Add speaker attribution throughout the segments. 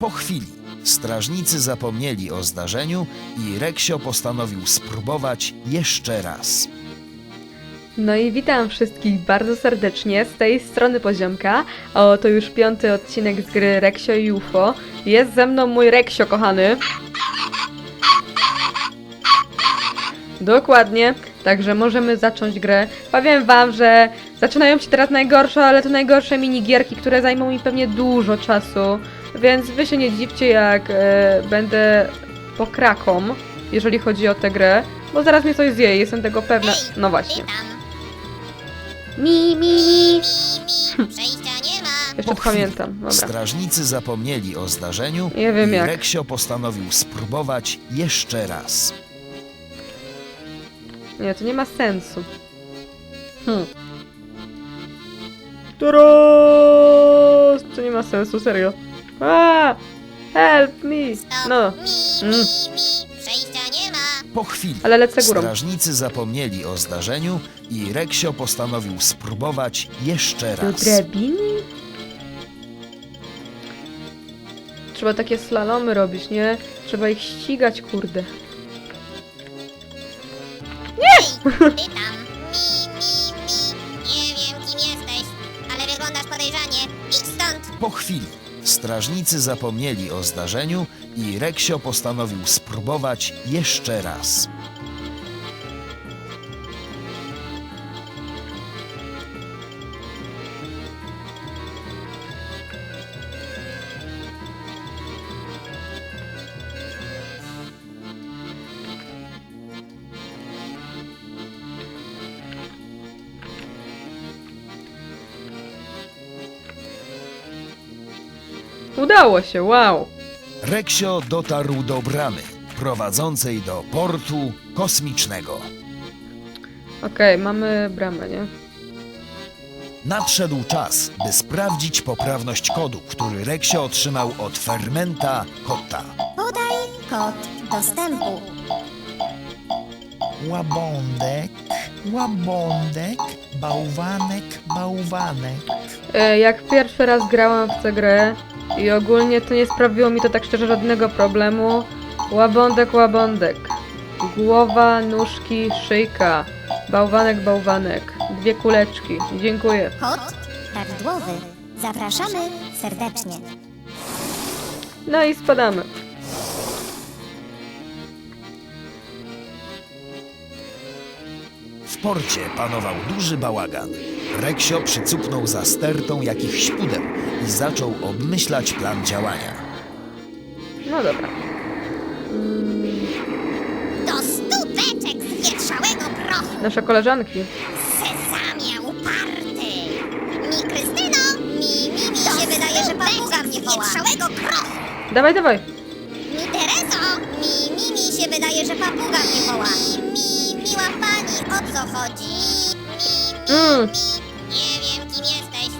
Speaker 1: Po chwili strażnicy zapomnieli o zdarzeniu i Reksio postanowił spróbować jeszcze raz.
Speaker 2: No i witam wszystkich bardzo serdecznie z tej strony poziomka. A oto już piąty odcinek z gry Reksio i UFO. Jest ze mną mój Reksio kochany. Dokładnie, także możemy zacząć grę. Powiem wam, że zaczynają się teraz najgorsze, ale to najgorsze minigierki, które zajmą mi pewnie dużo czasu. Więc wy się nie dziwcie, jak e, będę pokrakom, jeżeli chodzi o tę grę. Bo zaraz mnie coś zje, jestem tego pewna. No właśnie. Mi, mi, mi.
Speaker 3: Przejścia nie ma.
Speaker 2: Jeszcze
Speaker 1: Po chwili
Speaker 2: pamiętam, dobra.
Speaker 1: Strażnicy zapomnieli o zdarzeniu
Speaker 2: Nie wiem
Speaker 1: i
Speaker 2: jak.
Speaker 1: Reksio postanowił spróbować jeszcze raz.
Speaker 2: Nie, to nie ma sensu. Hmm. Teraz! To nie ma sensu, serio. A! Help me!
Speaker 3: Stop.
Speaker 2: No,
Speaker 3: Mi,
Speaker 2: Mm.
Speaker 3: mi, mi. Przejścia nie ma.
Speaker 1: Po chwili
Speaker 2: ale lecę górą.
Speaker 1: strażnicy zapomnieli o zdarzeniu i Reksio postanowił spróbować jeszcze
Speaker 2: Do
Speaker 1: raz.
Speaker 2: drabiny? Trzeba takie slalomy robić, nie? Trzeba ich ścigać, kurde.
Speaker 3: Hej, ty tam. Mi, mi, mi. Nie wiem, kim jesteś, ale wyglądasz podejrzanie. Idź stąd.
Speaker 1: Po chwili strażnicy zapomnieli o zdarzeniu i Reksio postanowił spróbować jeszcze raz.
Speaker 2: Udało się, wow!
Speaker 1: Reksio dotarł do bramy prowadzącej do portu kosmicznego.
Speaker 2: Okej, mamy bramę, nie?
Speaker 1: Nadszedł czas, by sprawdzić poprawność kodu, który Reksio otrzymał od fermenta Kotta.
Speaker 3: Podaj kod dostępu.
Speaker 4: Łabądek, łabądek, bałwanek, bałwanek.
Speaker 2: E, Jak pierwszy raz grałam w tę grę i ogólnie to nie sprawiło mi to tak szczerze żadnego problemu. Łabądek, łabądek. Głowa, nóżki, szyjka. Bałwanek, bałwanek. Dwie kuleczki. Dziękuję.
Speaker 3: Kod prawidłowy. Zapraszamy serdecznie.
Speaker 2: No i spadamy.
Speaker 1: W porcie panował duży bałagan. Reksio przycupnął za stertą jakichś pudeł i zaczął obmyślać plan działania.
Speaker 2: No dobra.
Speaker 3: Do stu beczek z wietrzałego prochu.
Speaker 2: Nasze koleżanki.
Speaker 3: Sezamie uparty. Mi Krystyno. Mi, mi, mi się wydaje, że papuga mnie woła. wietrzałego prochu.
Speaker 2: Dawaj, dawaj.
Speaker 3: Mi Terezo. Mi, mi, mi się wydaje, że papuga mnie woła. Mi, mi, miła pani, o co chodzi?
Speaker 2: Mm.
Speaker 3: Nie wiem, kim jesteś,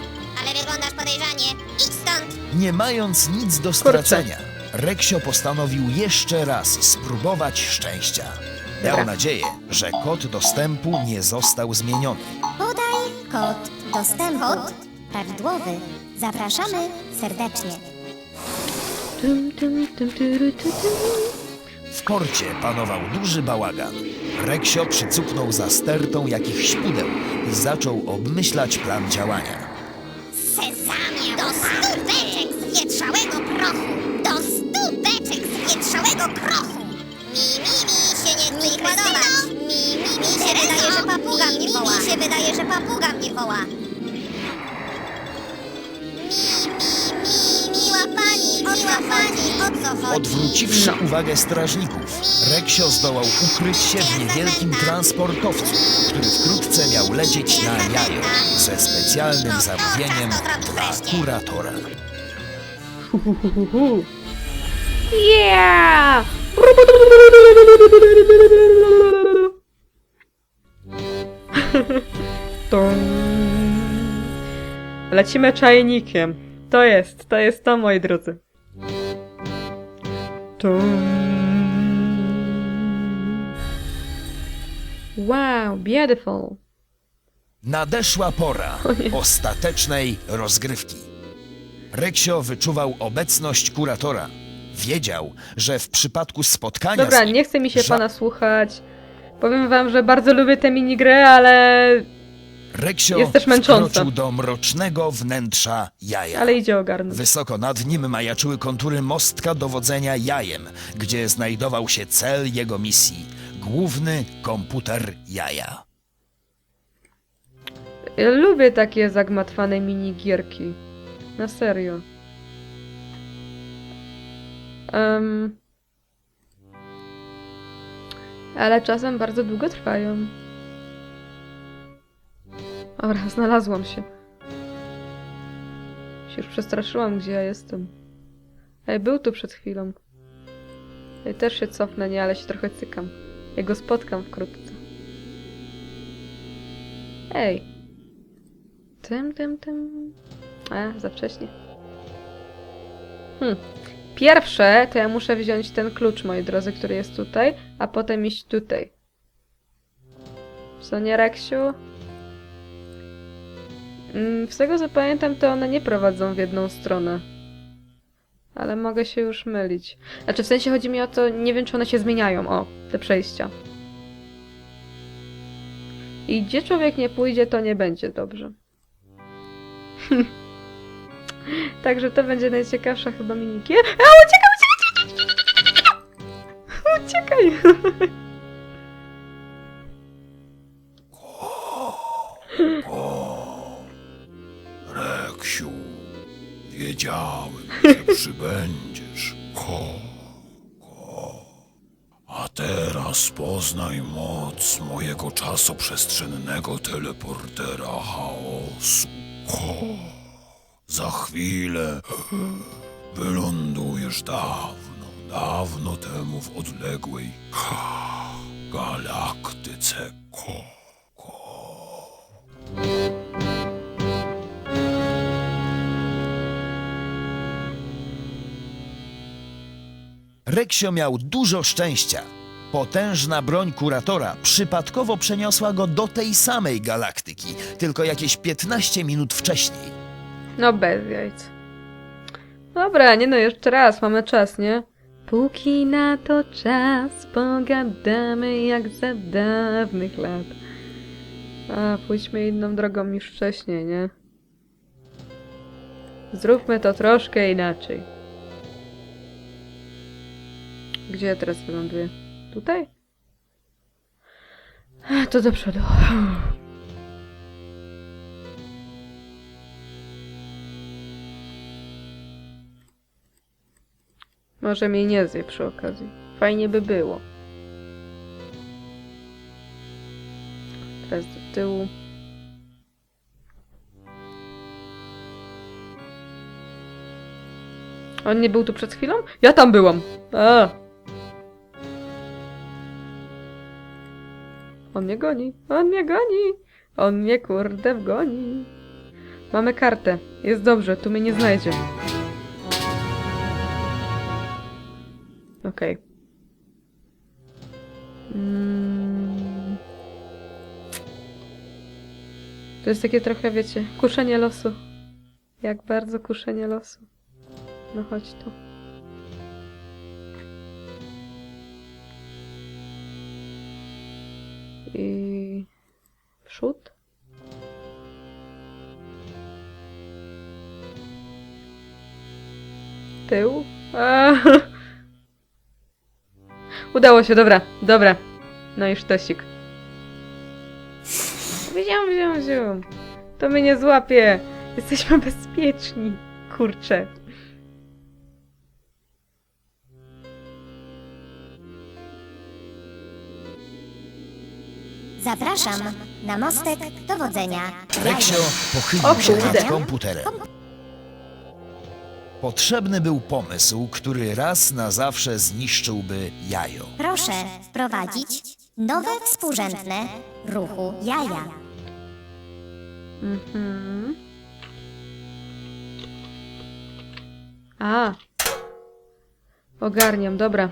Speaker 3: ale wyglądasz podejrzanie. Idź stąd!
Speaker 1: Nie mając nic do stracenia, Reksio postanowił jeszcze raz spróbować szczęścia. Miał
Speaker 2: Dobra.
Speaker 1: nadzieję, że kod dostępu nie został zmieniony.
Speaker 3: Podaj kod dostępu. Kod prawidłowy. Zapraszamy serdecznie.
Speaker 2: Tum, tum, tum, turu, tu, tum.
Speaker 1: W porcie panował duży bałagan. Reksio przycupnął za stertą jakichś pudeł i zaczął obmyślać plan działania.
Speaker 3: Sezamie do stu beczek z wietrzałego prochu. Do stu beczek z wietrzałego prochu. Mi, mi, mi się nie chce ich ładować. Mi, mi, mi się wydaje, że papuga mnie woła. Mi się wydaje, że papuga mnie woła. Miła pani, miła pani, o co chodzi?
Speaker 1: Odwróciwszy uwagę strażników, Reksio zdołał ukryć się w niewielkim transportowcu, który wkrótce miał lecieć na jajo ze specjalnym zamówieniem dla kuratora.
Speaker 2: Yeah! Lecimy czajnikiem. To jest, to jest to, moi drodzy. Wow, beautiful.
Speaker 1: Nadeszła pora ostatecznej rozgrywki. Reksio wyczuwał obecność kuratora. Wiedział, że w przypadku spotkania
Speaker 2: Dobra,
Speaker 1: z nim
Speaker 2: nie chce mi się
Speaker 1: ża-
Speaker 2: pana słuchać. Powiem wam, że bardzo lubię tę minigry, ale...
Speaker 1: Reksio
Speaker 2: jest też męcząca.
Speaker 1: wkroczył do mrocznego wnętrza jaja.
Speaker 2: ale idzie ogarnąć.
Speaker 1: Wysoko nad nim majaczyły kontury mostka dowodzenia jajem, gdzie znajdował się cel jego misji główny komputer jaja.
Speaker 2: Ja lubię takie zagmatwane minigierki. Na serio. Em, ale czasem bardzo długo trwają. Dobra, znalazłam się. Się już przestraszyłam, gdzie ja jestem. Ej, był tu przed chwilą. Ej, też się cofnę, nie, ale się trochę cykam. Ja go spotkam wkrótce. Ej. Tym, tym, tym. A, za wcześnie. Hm. Pierwsze to ja muszę wziąć ten klucz, moi drodzy, który jest tutaj, a potem iść tutaj. Co nie, Reksiu? Mm, Z tego co pamiętam, to one nie prowadzą w jedną stronę. Ale mogę się już mylić. Znaczy, w sensie chodzi mi o to, nie wiem, czy one się zmieniają. O, te przejścia. I gdzie człowiek nie pójdzie, to nie będzie dobrze. Także to będzie najciekawsza chyba minikier. A, uciekaj, uciekaj, uciekaj! Uciekaj!
Speaker 5: przybędziesz. Ko, ko. A teraz poznaj moc mojego czasoprzestrzennego teleportera chaosu. Ko. Za chwilę wylądujesz dawno, dawno temu w odległej galaktyce. Ko.
Speaker 1: Reksio miał dużo szczęścia. Potężna broń kuratora przypadkowo przeniosła go do tej samej galaktyki, tylko jakieś 15 minut wcześniej.
Speaker 2: No bez jajc. Dobra, nie no, jeszcze raz, mamy czas, nie? Póki na to czas, pogadamy jak za dawnych lat. A, pójdźmy inną drogą niż wcześniej, nie? Zróbmy to troszkę inaczej. Gdzie ja teraz wyląduję? Tutaj? To do przodu. Może mnie nie zje przy okazji. Fajnie by było. Teraz do tyłu. On nie był tu przed chwilą? Ja tam byłam! A. On mnie goni, on mnie goni, on mnie kurde wgoni. Mamy kartę, jest dobrze, tu mnie nie znajdzie. Okej. Mm. To jest takie trochę, wiecie, kuszenie losu. Jak bardzo kuszenie losu. No chodź tu. Przód? Tył? Udało się, dobra, dobra. No i sztosik. Wziąłem, wziąłem, wziąłem. To mnie nie złapie. Jesteśmy bezpieczni. Kurczę.
Speaker 3: Zapraszam na mostek dowodzenia.
Speaker 1: Reksio pochylił się nad komputerem. Potrzebny był pomysł, który raz na zawsze zniszczyłby jajo.
Speaker 3: Proszę wprowadzić nowe współrzędne ruchu jaja.
Speaker 2: Mhm. A. Ogarniam, dobra.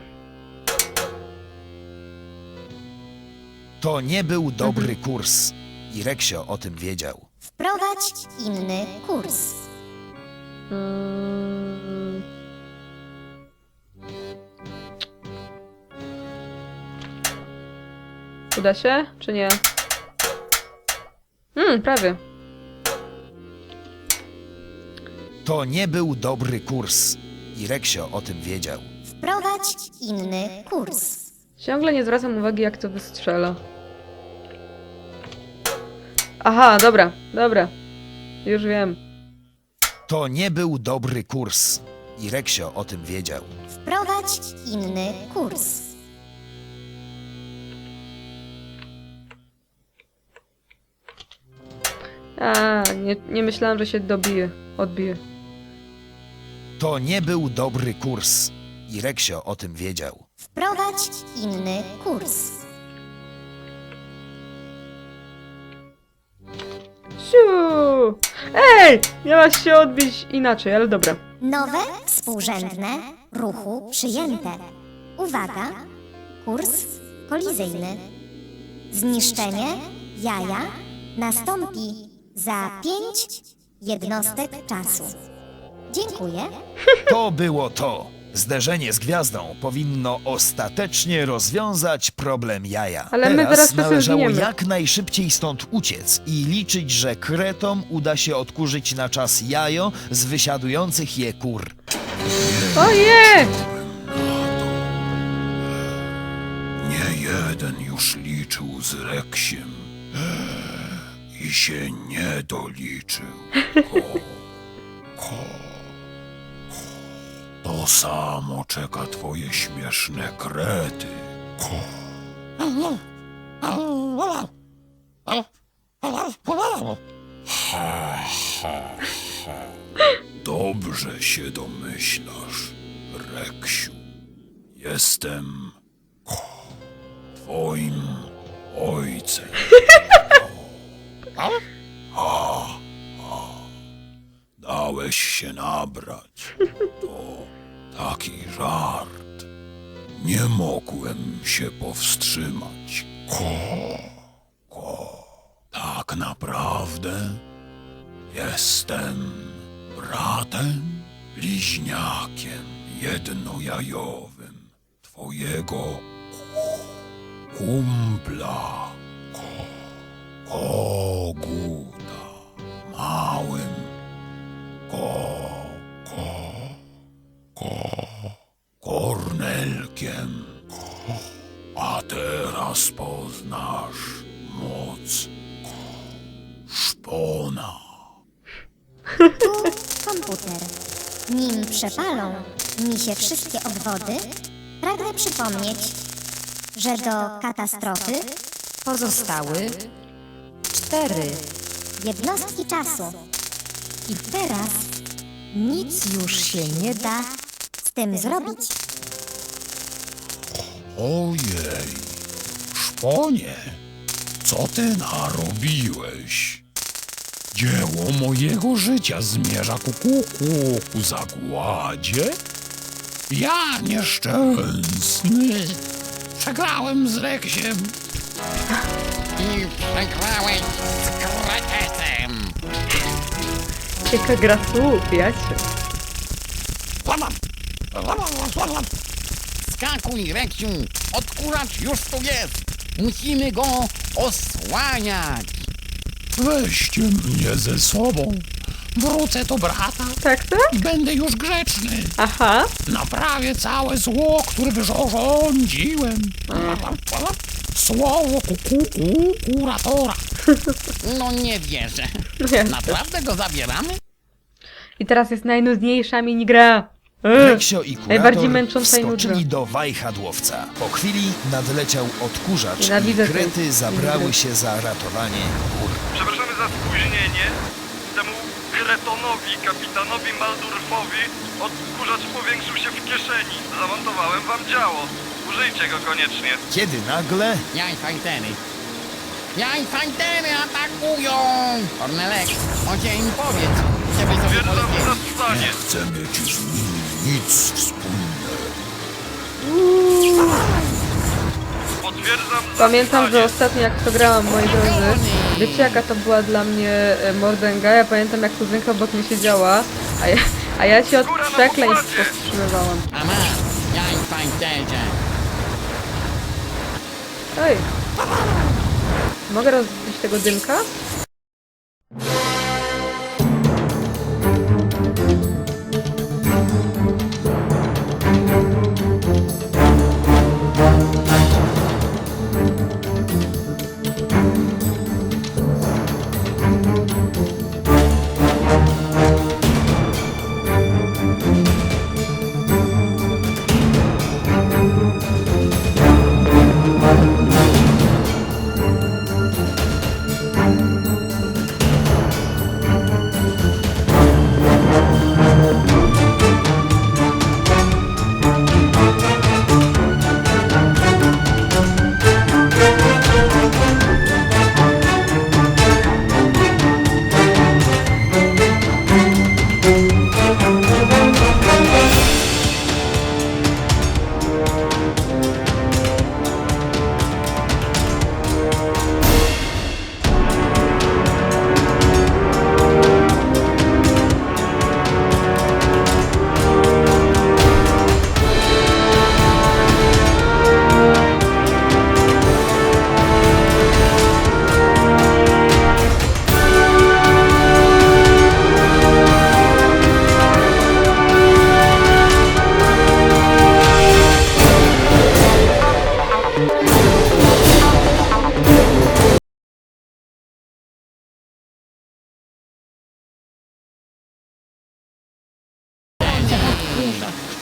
Speaker 1: To nie był dobry
Speaker 2: mhm.
Speaker 1: kurs. I Reksio o tym wiedział.
Speaker 3: Wprowadź inny kurs.
Speaker 2: Mm, Uda się, czy nie? Hmm, prawie.
Speaker 1: To nie był dobry kurs. I Reksio o tym wiedział.
Speaker 3: Wprowadź inny kurs.
Speaker 2: Ciągle nie zwracam uwagi, jak to wystrzela. Aha, dobra, dobra. Już wiem.
Speaker 1: To nie był dobry kurs. I Reksio o tym wiedział.
Speaker 3: Wprowadź inny kurs.
Speaker 2: A, nie, nie myślałam, że się dobije, odbije.
Speaker 1: To nie był dobry kurs. I Reksio o tym wiedział.
Speaker 3: Wprowadź inny kurs.
Speaker 2: Siu! Ej! Miałaś się odbić inaczej, ale dobra.
Speaker 3: Nowe, współrzędne, ruchu przyjęte. Uwaga, kurs kolizyjny. Zniszczenie jaja nastąpi za pięć jednostek czasu. Dziękuję.
Speaker 1: To było to. Zderzenie z gwiazdą powinno ostatecznie rozwiązać problem jaja.
Speaker 2: Ale my
Speaker 1: Teraz
Speaker 2: zaraz wszyscy
Speaker 1: należało jak najszybciej stąd uciec i liczyć, że kretom uda się odkurzyć na czas jajo z wysiadujących je kur.
Speaker 2: Oje!
Speaker 5: Nie jeden już liczył z Reksiem. I się nie doliczył. Ko, To samo czeka twoje śmieszne krety. Dobrze się domyślasz, Reksiu. Jestem twoim ojcem. A, a. Dałeś się nabrać. To taki żart. Nie mogłem się powstrzymać. Ko, ko. Tak naprawdę jestem bratem, bliźniakiem jednojajowym twojego kumpla ko, koguta małym ko, teraz poznasz moc szpona.
Speaker 3: Tu komputer. Nim przepalą mi się wszystkie obwody, pragnę przypomnieć, że do katastrofy
Speaker 6: Pozostały cztery.
Speaker 3: jednostki czasu
Speaker 6: I teraz nic już się nie da.
Speaker 3: z tym zrobić.
Speaker 5: Ojej, szponie, co ty narobiłeś? Dzieło mojego życia zmierza ku kuku, ku zagładzie? Ja nieszczęsny, przegrałem z Reksiem.
Speaker 7: I przegrałeś z kretetem.
Speaker 2: Jaka gra słów, jacie.
Speaker 7: Skakuj, Reksiu, odkuracz już tu jest. Musimy go osłaniać.
Speaker 5: Weźcie mnie ze sobą. Wrócę do brata
Speaker 2: Tak, tak?
Speaker 5: i będę już grzeczny.
Speaker 2: Aha.
Speaker 5: Naprawię całe zło, które wyrządziłem. Słowo kuku, kuratora.
Speaker 7: No nie wierzę.
Speaker 2: No.
Speaker 7: Naprawdę go zabieramy?
Speaker 2: I teraz jest najnudniejsza minigra. Ugh.
Speaker 1: Reksio i
Speaker 2: Najbardziej
Speaker 1: kurator
Speaker 2: męcząca i
Speaker 1: wskoczyli
Speaker 2: nudna.
Speaker 1: do wajchadłowca. Po chwili nadleciał odkurzacz
Speaker 2: Nienawidzę
Speaker 1: i
Speaker 2: tej
Speaker 1: krety zabrały się za ratowanie kur.
Speaker 8: Przepraszamy za spóźnienie. Temu kretonowi, kapitanowi Maldurfowi, odkurzacz powiększył się w kieszeni. Zamontowałem wam działo. Użyjcie go koniecznie.
Speaker 1: Kiedy nagle
Speaker 7: Jaj fajtery. Jaj fajtery atakują! Kornelek, chodźcie im powiedz, żeby sobie
Speaker 8: Twierdzam
Speaker 7: polecieli.
Speaker 8: zastanie.
Speaker 5: Nie chcę mieć z nimi nic wspólnego.
Speaker 8: Potwierdzam
Speaker 2: Pamiętam, że ostatnio jak to grałam, moi drodzy, wiecie jaka to była dla mnie e, mordęga? Ja pamiętam jak kuzynka obok mnie siedziała, a ja, a ja się od przekleństw powstrzymywałam. Oj, Mogę rozbić tego dymka?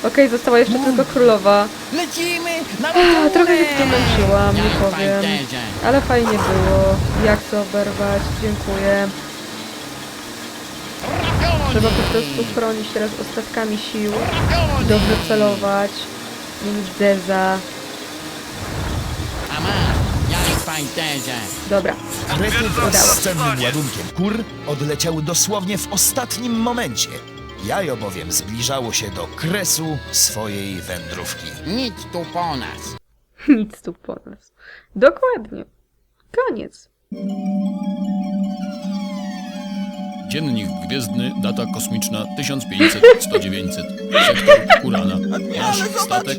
Speaker 2: Okej, została jeszcze tylko królowa.
Speaker 7: Lecimy na
Speaker 2: A, trochę się przemęczyłam, nie
Speaker 7: Ja
Speaker 2: powiem.
Speaker 7: fajterze.
Speaker 2: Ale fajnie było. Jak to oberwać? Dziękuję. Trzeba po prostu chronić teraz ostatkami sił. Dobrze celować. Mieć deza. Dobra.
Speaker 1: Wraz z cennym ładunkiem kur odleciały dosłownie w ostatnim momencie. Jajo bowiem zbliżało się do kresu swojej wędrówki.
Speaker 7: Nic tu po nas.
Speaker 2: Nic tu po nas. Dokładnie. Koniec.
Speaker 5: Dziennik Gwiezdny, data kosmiczna 1500-1900. Sektor Kurana. Nasz statek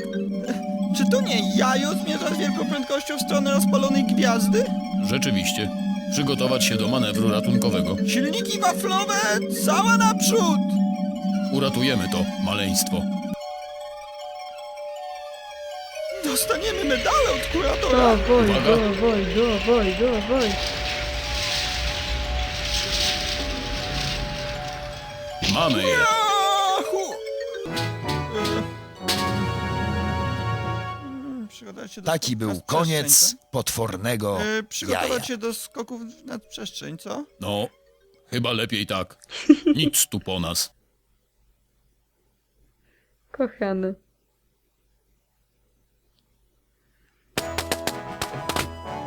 Speaker 9: Czy to nie jajo zmierza z wielką prędkością w stronę rozpalonej gwiazdy?
Speaker 5: rzeczywiście. Przygotować się do manewru ratunkowego.
Speaker 9: Silniki waflowe, cała naprzód!
Speaker 5: Uratujemy to maleństwo.
Speaker 9: Dostaniemy medale od kuratora!
Speaker 2: Dawaj,
Speaker 5: Uwaga.
Speaker 2: dawaj, dawaj, dawaj.
Speaker 5: Mamy je.
Speaker 9: E, się do
Speaker 1: Taki
Speaker 9: skoków
Speaker 1: był
Speaker 9: przestrzeń,
Speaker 1: koniec potwornego
Speaker 9: co? E,
Speaker 1: jaja.
Speaker 9: Przygotować się do skoków nad przestrzeń, co?
Speaker 5: No, chyba lepiej tak. Nic tu po nas.
Speaker 2: Kochany.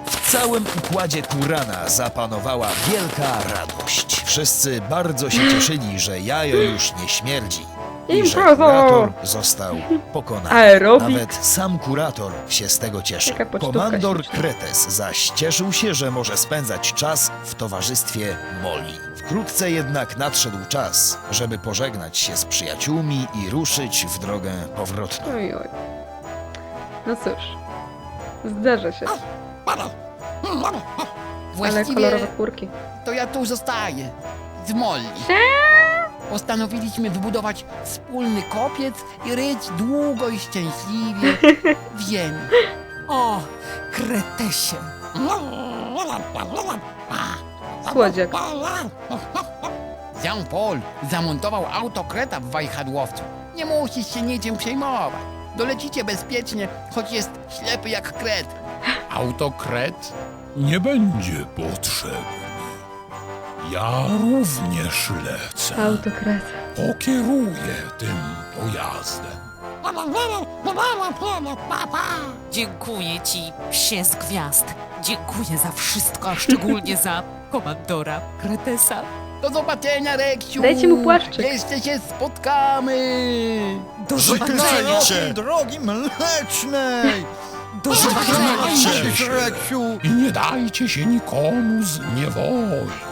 Speaker 1: W całym układzie Kurana zapanowała wielka radość. Wszyscy bardzo się cieszyli, że jajo już nie śmierdzi. I że kurator został pokonany.
Speaker 2: Aerobik.
Speaker 1: Nawet sam kurator się z tego cieszy.
Speaker 2: Taka pocztówka
Speaker 1: Komandor. Kretes zaś cieszył się, że może spędzać czas w towarzystwie Moli. Wkrótce jednak nadszedł czas, żeby pożegnać się z przyjaciółmi i ruszyć w drogę powrotną.
Speaker 2: Oj, oj. No cóż. Zdarza się. Ale
Speaker 7: Właściwie
Speaker 2: kolorowe kurki.
Speaker 7: to ja tu zostaję. Z Molly. Postanowiliśmy wybudować wspólny kopiec i ryć długo i szczęśliwie w ziemi.
Speaker 6: O, kretesie.
Speaker 2: Słodziak.
Speaker 7: Jean-Paul zamontował autokreta w wajchadłowcu. Nie musisz się niczym przejmować. Dolecicie bezpiecznie, choć jest ślepy jak kret.
Speaker 5: Autokret nie będzie potrzebny. Ja również lecę.
Speaker 2: Autokrat.
Speaker 5: Pokieruję tym pojazdem.
Speaker 6: Dziękuję ci, psie z gwiazd. Dziękuję za wszystko, a szczególnie za komandora Kretesa.
Speaker 7: Do zobaczenia, Reksiu!
Speaker 2: Dajcie mu płaszczyk.
Speaker 7: Jeszcze się spotkamy!
Speaker 6: Do zobaczenia.
Speaker 9: Żegnajcie, drogi mlecznej!
Speaker 6: Do zobaczenia.
Speaker 9: Reksiu!
Speaker 5: i nie dajcie się nikomu zniewolić.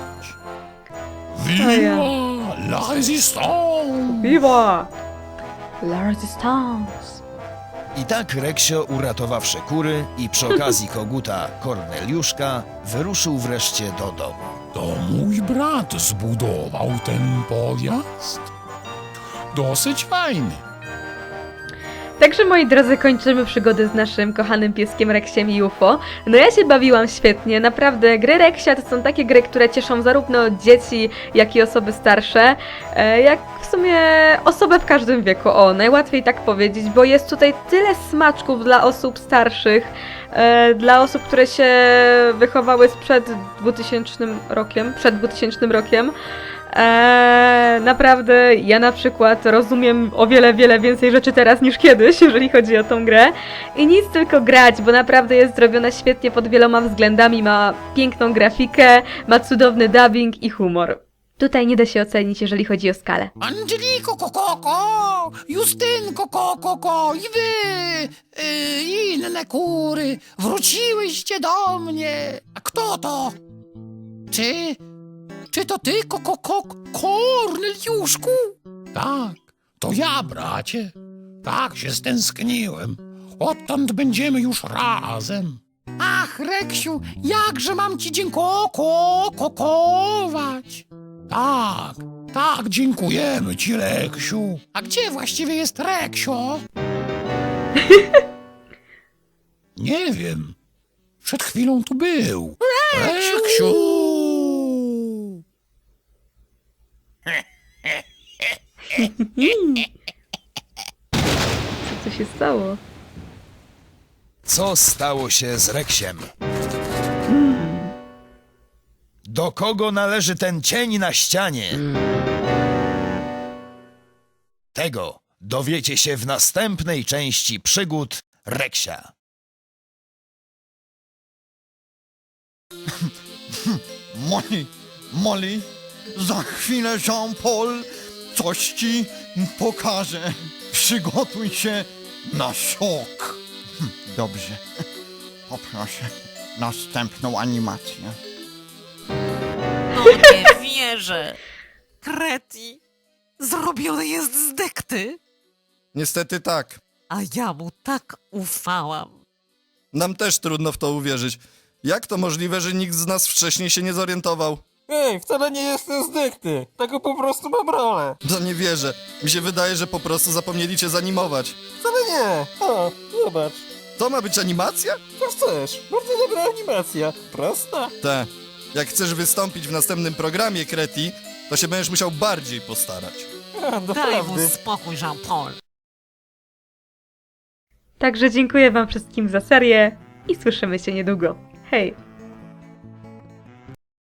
Speaker 5: Viva la résistance!
Speaker 2: Viva! La Resistance.
Speaker 1: I tak Reksio, uratowawszy kury i przy okazji koguta Korneliuszka, wyruszył wreszcie do domu.
Speaker 5: To mój brat zbudował ten podjazd. Dosyć fajny.
Speaker 2: Także moi drodzy, kończymy przygodę z naszym kochanym pieskiem Reksiem i UFO. No ja się bawiłam świetnie, naprawdę gry Reksia to są takie gry, które cieszą zarówno dzieci, jak i osoby starsze, e, jak w sumie osobę w każdym wieku, o, najłatwiej tak powiedzieć, bo jest tutaj tyle smaczków dla osób starszych, e, dla osób, które się wychowały sprzed 2000 rokiem, przed 2000 rokiem, Eee, naprawdę, ja na przykład rozumiem o wiele, wiele więcej rzeczy teraz niż kiedyś, jeżeli chodzi o tą grę. I nic tylko grać, bo naprawdę jest zrobiona świetnie pod wieloma względami. Ma piękną grafikę, ma cudowny dubbing i humor. Tutaj nie da się ocenić, jeżeli chodzi o skalę.
Speaker 5: Angeliko kokoko, Justynko kokoko i wy, y, inne kury, wróciłyście do mnie. A kto to? Czy, czy to ty kokoko, Korneliuszku? Tak, to ja, bracie. Tak się stęskniłem. Odtąd będziemy już razem. Ach, Reksiu, jakże mam ci dziękować. Tak, tak, dziękujemy ci, Reksiu. A gdzie właściwie jest Reksio? Nie wiem. Przed chwilą tu był. Reksiu!
Speaker 2: Co się stało?
Speaker 1: Co stało się z Reksiem? Do kogo należy ten cień na ścianie? Tego dowiecie się w następnej części przygód Reksia.
Speaker 9: Molly, Molly, za chwilę Jean-Paul coś ci pokaże. Przygotuj się na szok. Hm, Dobrze. Poproszę następną animację.
Speaker 6: No nie wierzę. Kreti zrobiony jest z dekty,
Speaker 10: Niestety tak.
Speaker 6: a ja mu tak ufałam.
Speaker 10: Nam też trudno w to uwierzyć. Jak to możliwe, że nikt z nas wcześniej się nie zorientował?
Speaker 11: Ej, wcale nie jestem zdechty. Tego po prostu mam rolę.
Speaker 10: To nie wierzę. Mi się wydaje, że po prostu zapomnieli cię zanimować.
Speaker 11: Wcale nie. O, zobacz.
Speaker 10: To ma być animacja?
Speaker 11: Co chcesz? Bardzo dobra animacja. Prosta.
Speaker 10: Te. Jak chcesz wystąpić w następnym programie, Kreti, to się będziesz musiał bardziej postarać.
Speaker 11: A,
Speaker 6: Daj mu
Speaker 11: naprawdę.
Speaker 6: spokój, Jean-Paul.
Speaker 2: Także dziękuję Wam wszystkim za serię i słyszymy się niedługo. Hej!